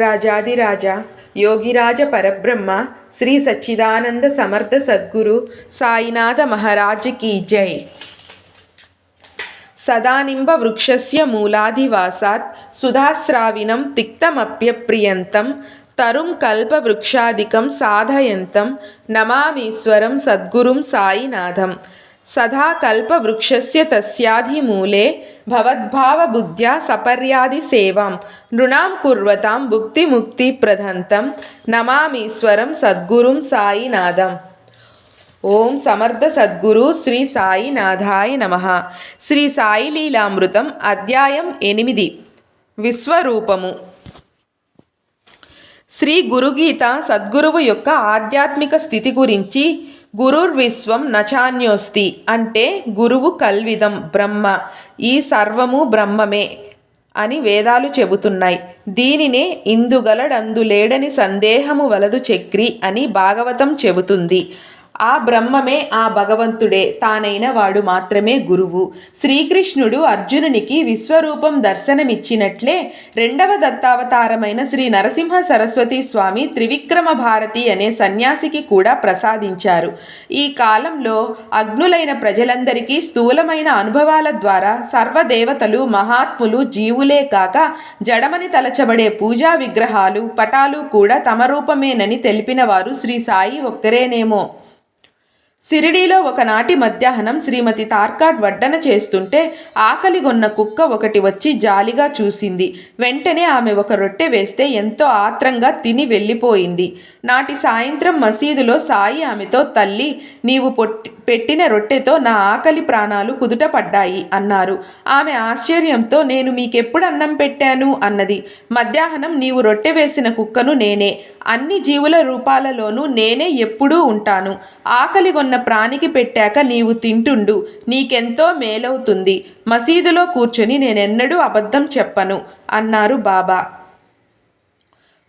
రాజాదిరాజ యోగిరాజ పరబ్రహ్మ శ్రీ సచ్చిదానంద సమర్థ సద్గురు సాయినాథ మహారాజ్ కీ జై. సదానింబ వృక్షస్య మూలాధివాసాత్ సుధాస్రావినం తిక్తమప్యప్రియంతం తరుం కల్పవృక్షాదికం సాధయంతం నమామీశ్వరం సద్గురుం సాయినాథం. సదా కల్పవృక్షస్య తస్యాధిమూలే భవద్భావబుద్ధ్యా సపర్యాది సేవం. నృణాం కుర్వతాం భుక్తిముక్తిప్రదంతం. నమామీశ్వరం సద్గురుం సాయినాథం. ఓం సమర్థ సద్గురు శ్రీ సాయినాథాయ నమ. శ్రీ సాయిలీలామృతం అధ్యాయం ఎనిమిది. విశ్వరూపము. శ్రీ గురుగీత సద్గురువు యొక్క ఆధ్యాత్మిక స్థితి గురించి గురుర్విశ్వం నచాన్యోస్తి అంటే గురువు కల్విదం బ్రహ్మ. ఈ సర్వము బ్రహ్మమే అని వేదాలు చెబుతున్నాయి. దీనినే ఇందుగలడందు లేడని సందేహము వలదు చక్రి అని భాగవతం చెబుతుంది. ఆ బ్రహ్మమే ఆ భగవంతుడే. తానైన వాడు మాత్రమే గురువు. శ్రీకృష్ణుడు అర్జునునికి విశ్వరూపం దర్శనమిచ్చినట్లే రెండవ దత్తావతారమైన శ్రీ నరసింహ సరస్వతి స్వామి త్రివిక్రమ భారతి అనే సన్యాసికి కూడా ప్రసాదించారు. ఈ కాలంలో అగ్నులైన ప్రజలందరికీ స్థూలమైన అనుభవాల ద్వారా సర్వదేవతలు మహాత్ములు జీవులే కాక జడమని తలచబడే పూజా విగ్రహాలు పటాలు కూడా తమ రూపమేనని తెలిపిన వారు శ్రీ సాయి ఒక్కరేనేమో. సిరిడీలో ఒకనాటి మధ్యాహ్నం శ్రీమతి తార్కాడ్ వడ్డన చేస్తుంటే ఆకలిగొన్న కుక్క ఒకటి వచ్చి జాలిగా చూసింది. వెంటనే ఆమె ఒక రొట్టె వేస్తే ఎంతో ఆత్రంగా తిని వెళ్ళిపోయింది. నాటి సాయంత్రం మసీదులో సాయి ఆమెతో తల్లి నీవు పొట్టి పెట్టిన రొట్టెతో నా ఆకలి ప్రాణాలు కుదుట పడ్డాయి అన్నారు. ఆమె ఆశ్చర్యంతో నేను మీకెప్పుడు అన్నం పెట్టాను? అన్నది. మధ్యాహ్నం నీవు రొట్టె వేసిన కుక్కను నేనే. అన్ని జీవుల రూపాలలోనూ నేనే ఎప్పుడూ ఉంటాను. ఆకలిగొన్న ప్రాణికి పెట్టాక నీవు తింటుండు నీకెంతో మేలవుతుంది. మసీదులో కూర్చొని నేనెన్నడూ అబద్ధం చెప్పను అన్నారు బాబా.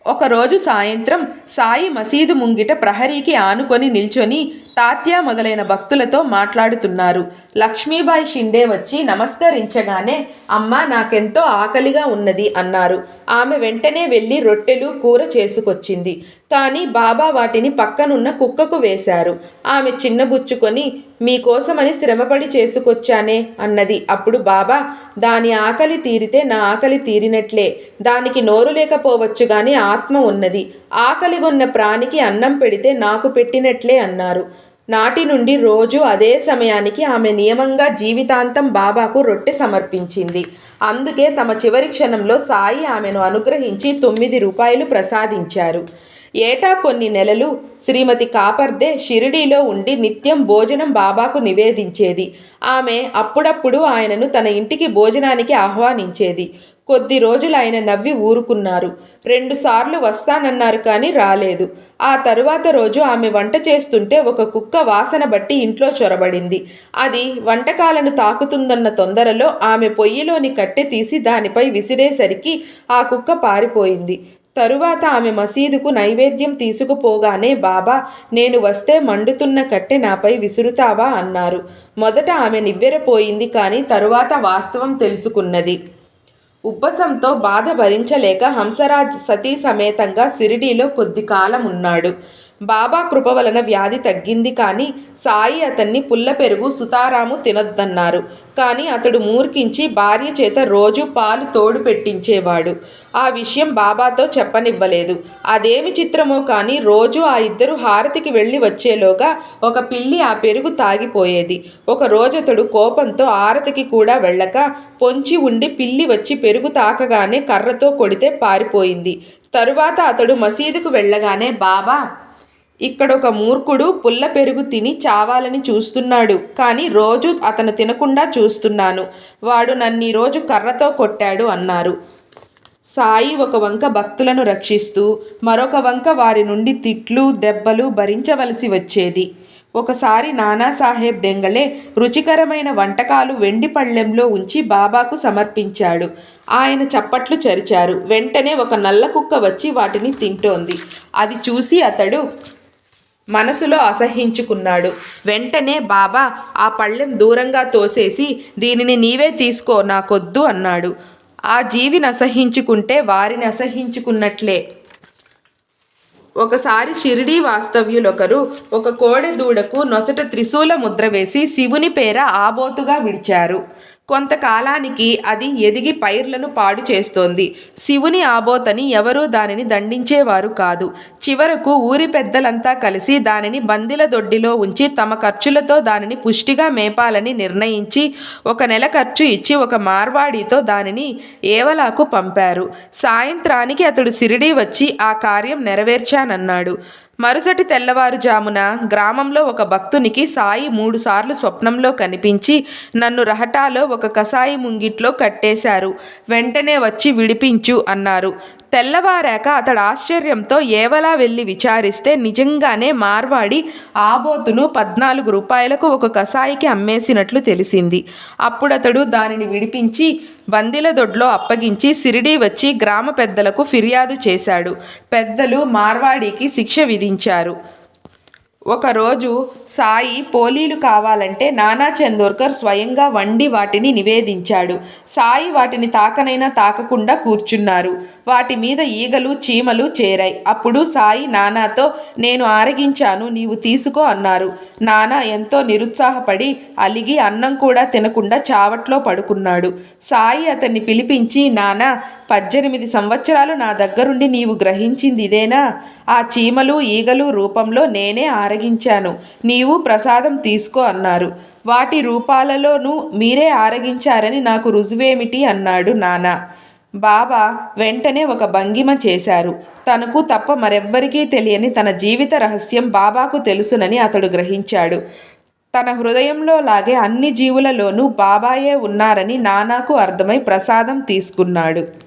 ఒకరోజు సాయంత్రం సాయి మసీదు ముంగిట ప్రహరీకి ఆనుకొని నిల్చొని తాత్యా మొదలైన భక్తులతో మాట్లాడుతున్నారు. లక్ష్మీబాయి షిండే వచ్చి నమస్కరించగానే అమ్మ నాకెంతో ఆకలిగా ఉన్నది అన్నారు. ఆమె వెంటనే వెళ్ళి రొట్టెలు కూర చేసుకొచ్చింది. కానీ బాబా వాటిని పక్కనున్న కుక్కకు వేశారు. ఆమె చిన్నబుచ్చుకొని మీకోసమని శ్రమపడి చేసుకొచ్చానే అన్నది. అప్పుడు బాబా దాని ఆకలి తీరితే నా ఆకలి తీరినట్లే. దానికి నోరు లేకపోవచ్చు కానీ ఆత్మ ఉన్నది. ఆకలిగొన్న ప్రాణికి అన్నం పెడితే నాకు పెట్టినట్లే అన్నారు. నాటి నుండి రోజు అదే సమయానికి ఆమె నియమంగా జీవితాంతం బాబాకు రొట్టె సమర్పించింది. అందుకే తమ చివరి క్షణంలో సాయి ఆమెను అనుగ్రహించి తొమ్మిది రూపాయలు ప్రసాదించారు. ఏటా కొన్ని నెలలు శ్రీమతి కాపర్దే షిరిడీలో ఉండి నిత్యం భోజనం బాబాకు నివేదించేది. ఆమె అప్పుడప్పుడు ఆయనను తన ఇంటికి భోజనానికి ఆహ్వానించేది. కొద్ది రోజులు ఆయన నవ్వి ఊరుకున్నారు. రెండుసార్లు వస్తానన్నారు కానీ రాలేదు. ఆ తరువాత రోజు ఆమె వంట చేస్తుంటే ఒక కుక్క వాసన బట్టి ఇంట్లో చొరబడింది. అది వంటకాలను తాకుతుందన్న తొందరలో ఆమె పొయ్యిలోని కట్టె తీసి దానిపై విసిరేసరికి ఆ కుక్క పారిపోయింది. తరువాత ఆమె మసీదుకు నైవేద్యం తీసుకుపోగానే బాబా నేను వస్తే మండుతున్న కట్టె నాపై విసురుతావా? అన్నారు. మొదట ఆమె నివ్వెరపోయింది కానీ తరువాత వాస్తవం తెలుసుకున్నది. ఉబ్బసంతో బాధ భరించలేక హంసరాజ్ సతీ సమేతంగా సిరిడీలో కొద్ది కాలం ఉన్నాడు బాబా కృప వలన వ్యాధి తగ్గింది కానీ సాయి అతన్ని పుల్ల పెరుగు సుతారాము తినొద్దన్నారు. కానీ అతడు మూర్ఖించి భార్య చేత రోజు పాలు తోడు పెట్టించేవాడు. ఆ విషయం బాబాతో చెప్పనివ్వలేదు. అదేమి చిత్రమో కానీ రోజు ఆ ఇద్దరు హారతికి వెళ్ళి వచ్చేలోగా ఒక పిల్లి ఆ పెరుగు తాగిపోయేది. ఒక రోజు అతడు కోపంతో ఆరతికి కూడా వెళ్ళక పొంచి ఉండి పిల్లి వచ్చి పెరుగు తాకగానే కర్రతో కొడితే పారిపోయింది. తరువాత అతడు మసీదుకు వెళ్ళగానే బాబా ఇక్కడ ఒక మూర్ఖుడు పుల్ల పెరుగు తిని చావాలని చూస్తున్నాడు కానీ రోజు అతను తినకుండా చూస్తున్నాను. వాడు నన్ను రోజు కర్రతో కొట్టాడు అన్నారు. సాయి ఒక వంక భక్తులను రక్షిస్తూ మరొక వంక వారి నుండి తిట్లు దెబ్బలు భరించవలసి వచ్చేది. ఒకసారి నానాసాహెబ్ డెంగళే రుచికరమైన వంటకాలు వెండి పళ్ళెంలో ఉంచి బాబాకు సమర్పించాడు. ఆయన చప్పట్లు చరిచారు. వెంటనే ఒక నల్ల కుక్క వచ్చి వాటిని తింటోంది. అది చూసి అతడు మనసులో అసహించుకున్నాడు. వెంటనే బాబా ఆ పళ్ళెం దూరంగా తోసేసి దీనిని నీవే తీసుకో నాకొద్దు అన్నాడు. ఆ జీవిని అసహించుకుంటే వారిని అసహించుకున్నట్లే. ఒకసారి షిరిడీ వాస్తవ్యులొకరు ఒక కోడె దూడకు నొసట త్రిశూల ముద్ర వేసి శివుని పేర ఆబోతుగా విడిచారు. కొంతకాలానికి అది ఎదిగి పైర్లను పాడు చేస్తోంది. శివుని ఆబోతని ఎవరూ దానిని దండించేవారు కాదు. చివరకు ఊరి పెద్దలంతా కలిసి దానిని బందిల దొడ్డిలో ఉంచి తమ ఖర్చులతో దానిని పుష్టిగా మేపాలని నిర్ణయించి ఒక నెల ఖర్చు ఇచ్చి ఒక మార్వాడితో దానిని ఏవలాకు పంపారు. సాయంత్రానికి అతడు సిరిడి వచ్చి ఆ కార్యం నెరవేర్చానన్నాడు. మరుసటి తెల్లవారుజామున గ్రామంలో ఒక భక్తునికి సాయి మూడుసార్లు స్వప్నంలో కనిపించి నన్ను రహటాలో ఒక కసాయి ముంగిట్లో కట్టేశారు. వెంటనే వచ్చి విడిపించు అన్నారు. తెల్లవారాక అతడు ఆశ్చర్యంతో ఏవలా వెళ్ళి విచారిస్తే నిజంగానే మార్వాడి ఆబోతును పద్నాలుగు రూపాయలకు ఒక కసాయికి అమ్మేసినట్లు తెలిసింది. అప్పుడతడు దానిని విడిపించి బందిల దొడ్లో అప్పగించి సిరిడి వచ్చి గ్రామ పెద్దలకు ఫిర్యాదు చేశాడు. పెద్దలు మార్వాడికి శిక్ష విధించారు. ఒకరోజు సాయి పోలీలు కావాలంటే నానా చందోర్కర్ స్వయంగా వండి వాటిని నివేదించాడు. సాయి వాటిని తాకనైనా తాకకుండా కూర్చున్నారు. వాటి మీద ఈగలు చీమలు చేరాయి. అప్పుడు సాయి నానాతో నేను ఆరగించాను నీవు తీసుకో అన్నారు. నానా ఎంతో నిరుత్సాహపడి అలిగి అన్నం కూడా తినకుండా చావట్లో పడుకున్నాడు. సాయి అతన్ని పిలిపించి నానా పద్దెనిమిది సంవత్సరాలు నా దగ్గరుండి నీవు గ్రహించింది ఇదేనా? ఆ చీమలు ఈగలు రూపంలో నేనే ఆర ఆరగించాను. నీవు ప్రసాదం తీసుకో అన్నారు. వాటి రూపాలలోనూ మీరే ఆరగించారని నాకు రుజువేమిటి అన్నాడు నానా. బాబా వెంటనే ఒక భంగిమ చేశారు. తనకు తప్ప మరెవ్వరికీ తెలియని తన జీవిత రహస్యం బాబాకు తెలుసునని అతడు గ్రహించాడు. తన హృదయంలో లాగే అన్ని జీవులలోనూ బాబాయే ఉన్నారని నానాకు అర్థమై ప్రసాదం తీసుకున్నాడు.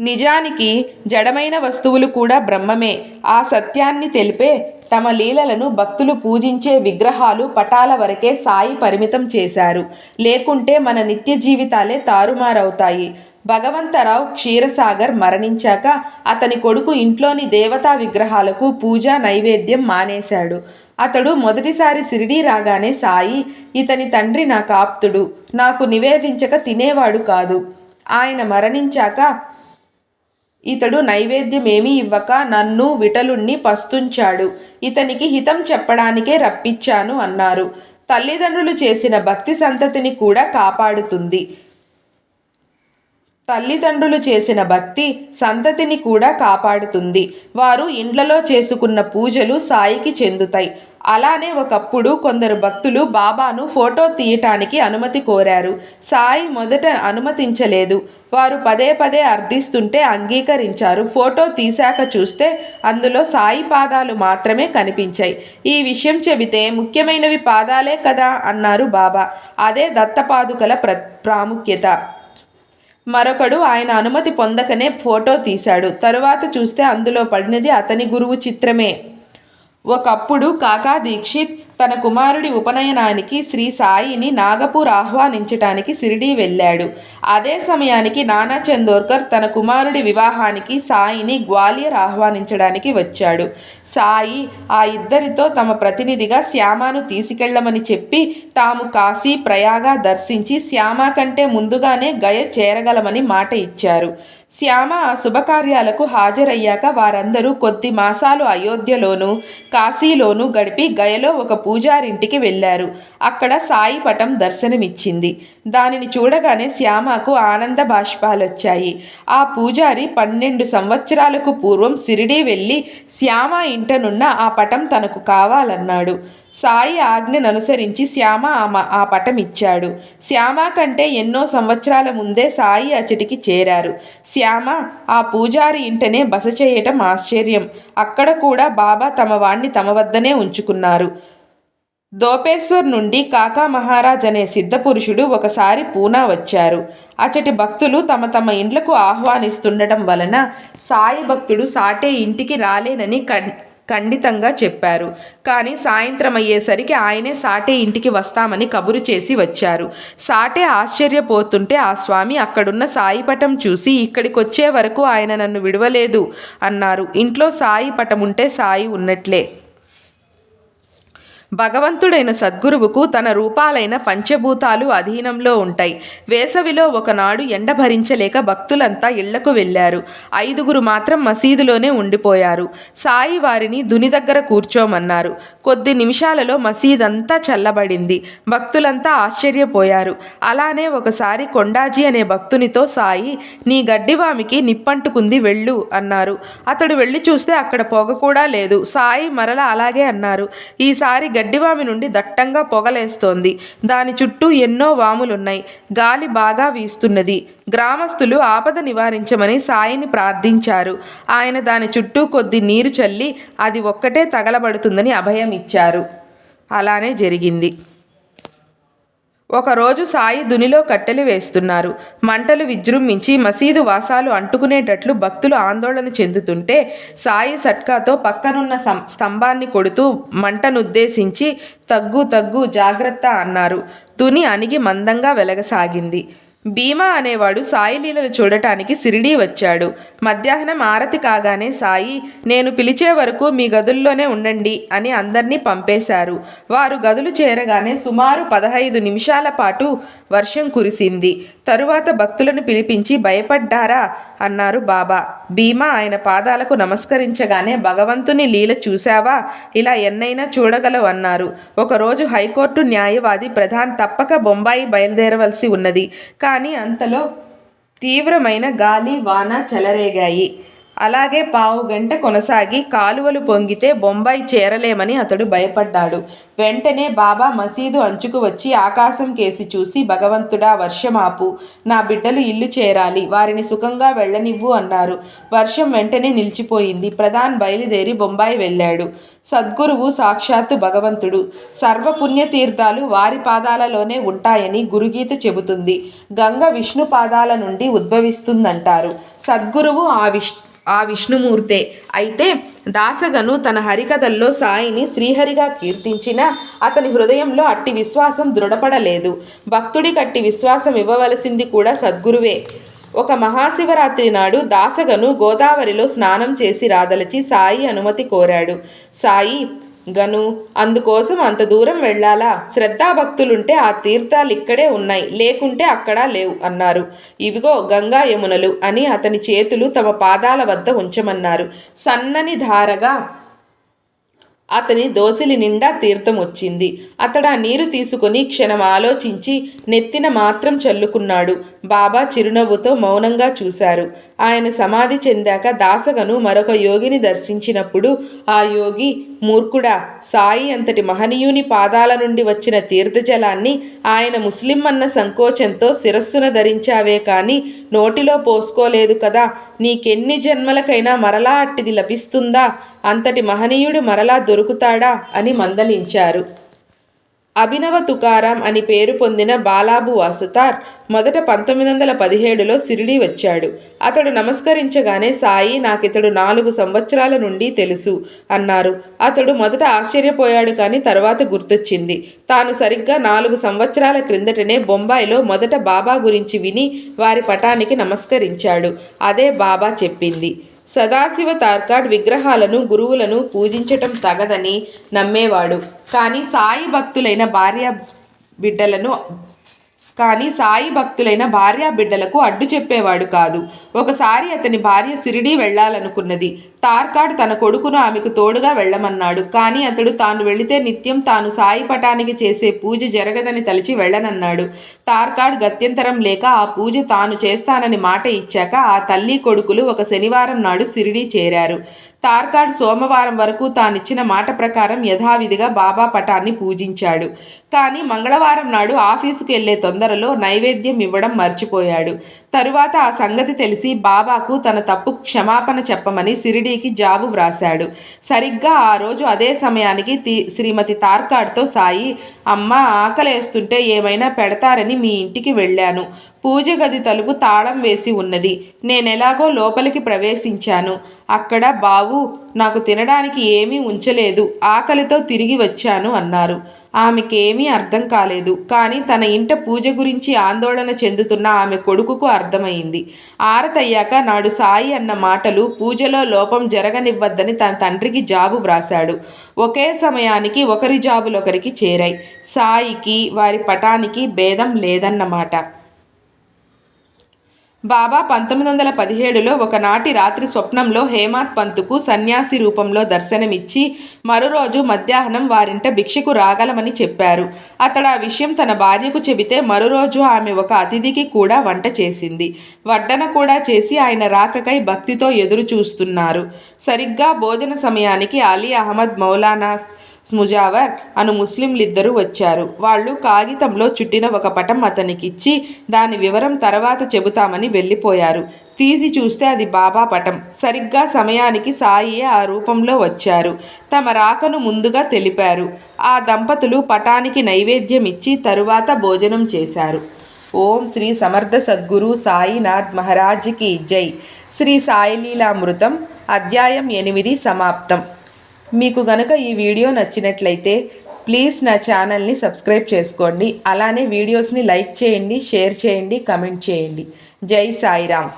నిజానికి జడమైన వస్తువులు కూడా బ్రహ్మమే. ఆ సత్యాన్ని తెలిపే తమ లీలలను భక్తులు పూజించే విగ్రహాలు పటాల వరకే సాయి పరిమితం చేశారు. లేకుంటే మన నిత్య జీవితాలే తారుమారవుతాయి. భగవంతరావు క్షీరసాగర్ మరణించాక అతని కొడుకు ఇంట్లోని దేవతా విగ్రహాలకు పూజా నైవేద్యం మానేశాడు. అతడు మొదటిసారి సిరిడీ రాగానే సాయి ఇతని తండ్రి నా కాప్తుడు నాకు నివేదించక తినేవాడు కాదు. ఆయన మరణించాక ఇతడు నైవేద్యమేమీ ఇవ్వక నన్ను విటలుణ్ణి పస్తుంచాడు. ఇతనికి హితం చెప్పడానికే రప్పించాను అన్నారు. తల్లిదండ్రులు చేసిన భక్తి సంతతిని కూడా కాపాడుతుంది. తల్లిదండ్రులు చేసిన భక్తి సంతతిని కూడా కాపాడుతుంది. వారు ఇండ్లలో చేసుకున్న పూజలు సాయికి చెందుతాయి. అలానే ఒకప్పుడు కొందరు భక్తులు బాబాను ఫోటో తీయటానికి అనుమతి కోరారు. సాయి మొదట అనుమతించలేదు. వారు పదే పదే అర్థిస్తుంటే అంగీకరించారు. ఫోటో తీశాక చూస్తే అందులో సాయి పాదాలు మాత్రమే కనిపించాయి. ఈ విషయం చెబితే ముఖ్యమైనవి పాదాలే కదా అన్నారు బాబా. అదే దత్తపాదుకల ప్ర ప్రాముఖ్యత. మరొకడు ఆయన అనుమతి పొందకనే ఫోటో తీశాడు. తరువాత చూస్తే అందులో పడినది అతని గురువు చిత్రమే. ఒకప్పుడు కాకా దీక్షిత్ తన కుమారుడి ఉపనయనానికి శ్రీ సాయిని నాగపూర్ ఆహ్వానించటానికి సిరిడి వెళ్ళాడు. అదే సమయానికి నానా చందోర్కర్ తన కుమారుడి వివాహానికి సాయిని గ్వాలియర్ ఆహ్వానించడానికి వచ్చాడు. సాయి ఆ ఇద్దరితో తమ ప్రతినిధిగా శ్యామాను తీసుకెళ్ళమని చెప్పి తాము కాశీ ప్రయాగ దర్శించి శ్యామ కంటే ముందుగానే గయ చేరగలమని మాట ఇచ్చారు. శ్యామ ఆ శుభకార్యాలకు హాజరయ్యాక వారందరూ కొద్ది మాసాలు అయోధ్యలోను కాశీలోను గడిపి గయలో ఒక పూజారింటికి వెళ్ళారు. అక్కడ సాయి పటం దర్శనమిచ్చింది. దానిని చూడగానే శ్యామకు ఆనంద బాష్పాలొచ్చాయి. ఆ పూజారి పన్నెండు సంవత్సరాలకు పూర్వం సిరిడి వెళ్ళి శ్యామ ఇంటనున్న ఆ పటం తనకు కావాలన్నాడు. సాయి ఆజ్ఞను అనుసరించి శ్యామ ఆ పటం ఇచ్చాడు శ్యామ కంటే ఎన్నో సంవత్సరాల ముందే సాయి అచటికి చేరారు. శ్యామ ఆ పూజారి ఇంటనే బస చేయటం ఆశ్చర్యం. అక్కడ కూడా బాబా తమ వాణ్ణి తమ వద్దనే ఉంచుకున్నారు. దోపేశ్వర్ నుండి కాకా మహారాజ్ అనే సిద్ధపురుషుడు ఒకసారి పూనా వచ్చారు. అచటి భక్తులు తమ తమ ఇండ్లకు ఆహ్వానిస్తుండటం వలన సాయి భక్తుడు సాటే ఇంటికి రాలేనని కన్ ఖండితంగా చెప్పారు. కానీ సాయంత్రం అయ్యేసరికి ఆయనే సాటే ఇంటికి వస్తామని కబురు చేసి వచ్చారు. సాటే ఆశ్చర్యపోతుంటే ఆ స్వామి అక్కడున్న సాయి పటం చూసి ఇక్కడికి వచ్చే వరకు ఆయన నన్ను విడవలేదు అన్నారు. ఇంట్లో సాయి పటం ఉంటే సాయి ఉన్నట్లే. భగవంతుడైన సద్గురువుకు తన రూపాలైన పంచభూతాలు అధీనంలో ఉంటాయి. వేసవిలో ఒకనాడు ఎండ భరించలేక భక్తులంతా ఇళ్ళకు వెళ్ళారు. ఐదుగురు మాత్రం మసీదులోనే ఉండిపోయారు. సాయి వారిని దుని దగ్గర కూర్చోమన్నారు. కొద్ది నిమిషాలలో మసీదంతా చల్లబడింది. భక్తులంతా ఆశ్చర్యపోయారు. అలానే ఒకసారి కొండాజీ అనే భక్తునితో సాయి నీ గడ్డివామికి నిప్పంటుకుంది వెళ్ళు అన్నారు. అతడు వెళ్ళి చూస్తే అక్కడ పొగ కూడా లేదు. సాయి మరల అలాగే అన్నారు. ఈసారి గడ్డివామి నుండి దట్టంగా పొగలేస్తోంది. దాని చుట్టూ ఎన్నో వాములున్నాయి. గాలి బాగా వీస్తున్నది. గ్రామస్తులు ఆపద నివారించమని సాయిని ప్రార్థించారు. ఆయన దాని చుట్టూ కొద్ది నీరు చల్లి అది ఒక్కటే తగలబడుతుందని అభయం ఇచ్చారు అలానే జరిగింది. ఒకరోజు సాయి దునిలో కట్టెలు వేస్తున్నారు. మంటలు విజృంభించి మసీదు వాసాలు అంటుకునేటట్లు భక్తులు ఆందోళన చెందుతుంటే సాయి సట్కాతో పక్కనున్న స్తంభాన్ని కొడుతూ మంటనుద్దేశించి తగ్గు తగ్గు జాగ్రత్త అన్నారు. తుని అణిగి మందంగా వెలగసాగింది. భీమా అనేవాడు సాయి లీలలు చూడటానికి సిరిడీ వచ్చాడు. మధ్యాహ్నం ఆరతి కాగానే సాయి నేను పిలిచే వరకు మీ గదుల్లోనే ఉండండి అని అందర్నీ పంపేశారు. వారు గదులు చేరగానే సుమారు పదహైదు నిమిషాల పాటు వర్షం కురిసింది. తరువాత భక్తులను పిలిపించి భయపడ్డారా? అన్నారు బాబా. భీమా ఆయన పాదాలకు నమస్కరించగానే భగవంతుని లీల చూశావా? ఇలా ఎన్నైనా చూడగలవు అన్నారు. ఒకరోజు హైకోర్టు న్యాయవాది ప్రధాన్ తప్పక బొంబాయి బయలుదేరవలసి ఉన్నది. కానీ కానీ అంతలో తీవ్రమైన గాలి వాన చెలరేగాయి. అలాగే పావు గంట కొనసాగి కాలువలు పొంగితే బొంబాయి చేరలేమని అతడు భయపడ్డాడు. వెంటనే బాబా మసీదు అంచుకు వచ్చి ఆకాశం కేసి చూసి భగవంతుడా వర్షమాపు. నా బిడ్డలు ఇల్లు చేరాలి. వారిని సుఖంగా వెళ్ళనివ్వు అన్నారు. వర్షం వెంటనే నిలిచిపోయింది. ప్రధాన్ బయలుదేరి బొంబాయి వెళ్ళాడు. సద్గురువు సాక్షాత్తు భగవంతుడు. సర్వపుణ్యతీర్థాలు వారి పాదాలలోనే ఉంటాయని గురుగీత చెబుతుంది. గంగ విష్ణు పాదాల నుండి ఉద్భవిస్తుందంటారు. సద్గురువు ఆ విష్ ఆ విష్ణుమూర్తే. అయితే దాసగను తన హరికథల్లో సాయిని శ్రీహరిగా కీర్తించిన అతని హృదయంలో అట్టి విశ్వాసం దృఢపడలేదు. భక్తుడి కట్టి విశ్వాసం ఇవ్వవలసింది కూడా సద్గురువే. ఒక మహాశివరాత్రి నాడు దాసగను గోదావరిలో స్నానం చేసి రాదలిచి సాయి అనుమతి కోరాడు. సాయి గను అందుకోసం అంత దూరం వెళ్ళాలా? శ్రద్ధాభక్తులుంటే ఆ తీర్థాలు ఇక్కడే ఉన్నాయి లేకుంటే అక్కడ లేవు అన్నారు. ఇవిగో గంగా యమునలు అని అతని చేతులు తమ పాదాల వద్ద ఉంచమన్నారు. సన్నని ధారగా అతని దోసిలి నిండా తీర్థం వచ్చింది అతడు ఆ నీరు తీసుకుని క్షణం ఆలోచించి నెత్తిన మాత్రం చల్లుకున్నాడు. బాబా చిరునవ్వుతో మౌనంగా చూశారు. ఆయన సమాధి చెందాక దాసగను మరొక యోగిని దర్శించినప్పుడు ఆ యోగి మూర్ఖుడా సాయి అంతటి మహనీయుని పాదాల నుండి వచ్చిన తీర్థజలాన్ని ఆయన ముస్లిం అన్న సంకోచంతో శిరస్సున ధరించావే కానీ నోటిలో పోసుకోలేదు కదా నీకెన్ని జన్మలకైనా మరలా అట్టిది లభిస్తుందా? అంతటి మహనీయుడు మరలా దొరుకుతాడా? అని మందలించారు. అభినవ తుకారాం అని పేరు పొందిన బాలాబు వాసుతార్ మొదట పంతొమ్మిది వందల పదిహేడులో సిరిడి వచ్చాడు. అతడు నమస్కరించగానే సాయి నాకితడు నాలుగు సంవత్సరాల నుండి తెలుసు అన్నారు. అతడు మొదట ఆశ్చర్యపోయాడు కానీ తర్వాత గుర్తొచ్చింది. తాను సరిగ్గా నాలుగు సంవత్సరాల క్రిందటనే బొంబాయిలో మొదట బాబా గురించి విని వారి పటానికి నమస్కరించాడు. అదే బాబా చెప్పింది. సదాశివ తార్కాడ్ విగ్రహాలను గురువులను పూజించటం తగదని నమ్మేవాడు. కానీ సాయి భక్తులైన భార్య బిడ్డలను కానీ సాయి భక్తులైన భార్యా బిడ్డలకు అడ్డు చెప్పేవాడు కాదు. ఒకసారి అతని భార్య సిరిడి వెళ్ళాలనుకున్నది. తార్కాడ్ తన కొడుకును ఆమెకు తోడుగా వెళ్ళమన్నాడు. కానీ అతడు తాను వెళితే నిత్యం తాను సాయి పటానికి చేసే పూజ జరగదని తలిచి వెళ్ళనన్నాడు. తార్కాడ్ గత్యంతరం లేక ఆ పూజ తాను చేస్తానని మాట ఇచ్చాక ఆ తల్లి కొడుకులు ఒక శనివారం నాడు సిరిడి చేరారు. తార్కాడ్ సోమవారం వరకు తానిచ్చిన మాట ప్రకారం యథావిధిగా బాబా పటాన్ని పూజించాడు. కానీ మంగళవారం నాడు ఆఫీసుకు వెళ్ళే తొందరలో నైవేద్యం ఇవ్వడం మర్చిపోయాడు. తరువాత ఆ సంగతి తెలిసి బాబాకు తన తప్పుకు క్షమాపణ చెప్పమని సిరిడీకి జాబు వ్రాశాడు. సరిగ్గా ఆ రోజు అదే సమయానికి తి శ్రీమతి తార్కాడ్తో సాయి అమ్మ ఆకలేస్తుంటే ఏమైనా పెడతారని మీ ఇంటికి వెళ్ళాను. పూజ గది తలుపు తాళం వేసి ఉన్నది. నేనెలాగో లోపలికి ప్రవేశించాను. అక్కడ బావు నాకు తినడానికి ఏమీ ఉంచలేదు. ఆకలితో తిరిగి వచ్చాను అన్నారు. ఆమెకేమీ అర్థం కాలేదు. కానీ తన ఇంట పూజ గురించి ఆందోళన చెందుతున్న ఆమె కొడుకుకు అర్థమైంది. ఆరతయ్యాక నాడు సాయి అన్న మాటలు పూజలో లోపం జరగనివ్వద్దని తన తండ్రికి జాబు వ్రాశాడు. ఒకే సమయానికి ఒకరి జాబులొకరికి చేరాయి. సాయికి వారి పటానికి భేదం లేదన్నమాట. బాబా పంతొమ్మిది వందల పదిహేడులో ఒకనాటి రాత్రి స్వప్నంలో హేమాత్ పంతుకు సన్యాసి రూపంలో దర్శనమిచ్చి మరో రోజు మధ్యాహ్నం వారింట భిక్షకు రాగలమని చెప్పారు. అతడు ఆ విషయం తన భార్యకు చెబితే మరోరోజు ఆమె ఒక అతిథికి కూడా వంట చేసింది. వడ్డన కూడా చేసి ఆయన రాకకై భక్తితో ఎదురు చూస్తున్నారు సరిగ్గా భోజన సమయానికి అలీ అహ్మద్ మౌలానా స్ముజావర్ అను ముస్లింలిద్దరూ వచ్చారు. వాళ్ళు కాగితంలో చుట్టిన ఒక పటం అతనికిచ్చి దాని వివరం తర్వాత చెబుతామని వెళ్ళిపోయారు. తీసి చూస్తే అది బాబా పటం. సరిగ్గా సమయానికి సాయియే ఆ రూపంలో వచ్చారు. తమ రాకను ముందుగా తెలిపారు. ఆ దంపతులు పటానికి నైవేద్యం ఇచ్చి తరువాత భోజనం చేశారు. ఓం శ్రీ సమర్థ సద్గురు సాయినాథ్ మహారాజ్కి జై. శ్రీ సాయిలీలామృతం అధ్యాయం ఎనిమిది సమాప్తం. మీకు గనక ఈ వీడియో నచ్చినట్లయితే ప్లీజ్ నా ఛానల్ని సబ్స్క్రైబ్ చేసుకోండి. అలానే వీడియోస్ని లైక్ చేయండి షేర్ చేయండి కమెంట్ చేయండి. జై సాయిరామ్.